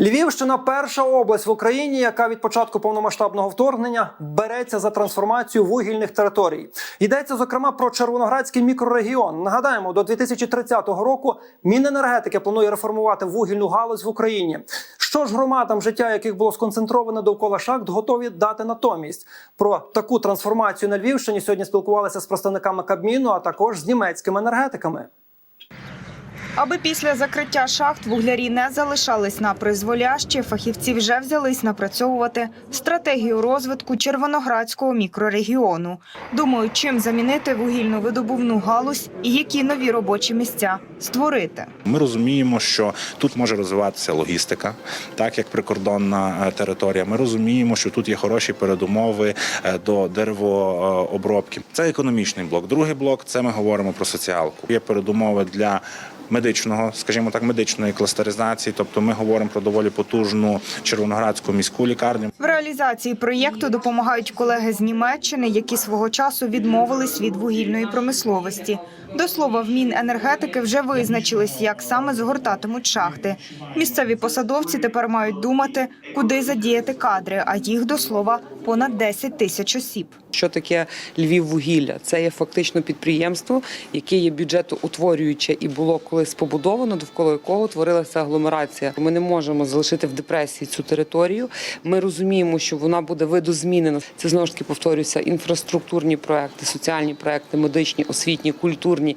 Львівщина перша область в Україні, яка від початку повномасштабного вторгнення береться за трансформацію вугільних територій. Йдеться зокрема про Червоноградський мікрорегіон. Нагадаємо, до 2030 року Міненергетики планує реформувати вугільну галузь в Україні. Що ж громадам, життя яких було сконцентроване довкола шахт, готові дати натомість? Про таку трансформацію на Львівщині сьогодні спілкувалися з представниками Кабміну, а також з німецькими енергетиками. Аби після закриття шахт вуглярі не залишались на призволящі, фахівці вже взялись напрацьовувати стратегію розвитку Червоноградського мікрорегіону. Думають, чим замінити вугільну видобувну галузь і які нові робочі місця створити. Ми розуміємо, що тут може розвиватися логістика, так як прикордонна е, територія. Ми розуміємо, що тут є хороші передумови е, до деревообробки. Це економічний блок. Другий блок це ми говоримо про соціалку. Є передумови для. Медичного, скажімо так, медичної кластеризації, тобто ми говоримо про доволі потужну червоноградську міську лікарню. В реалізації проєкту допомагають колеги з Німеччини, які свого часу відмовились від вугільної промисловості. До слова, в Міненергетики вже визначились, як саме згортатимуть шахти. Місцеві посадовці тепер мають думати, куди задіяти кадри, а їх до слова понад 10 тисяч осіб. Що таке Львіввугілля? Це є фактично підприємство, яке є бюджетоутворююче і було колись побудовано, довкола якого творилася агломерація. Ми не можемо залишити в депресії цю територію. Ми розуміємо, що вона буде видозмінена. Це знову ж таки повторюється інфраструктурні проекти, соціальні проекти, медичні, освітні, культурні.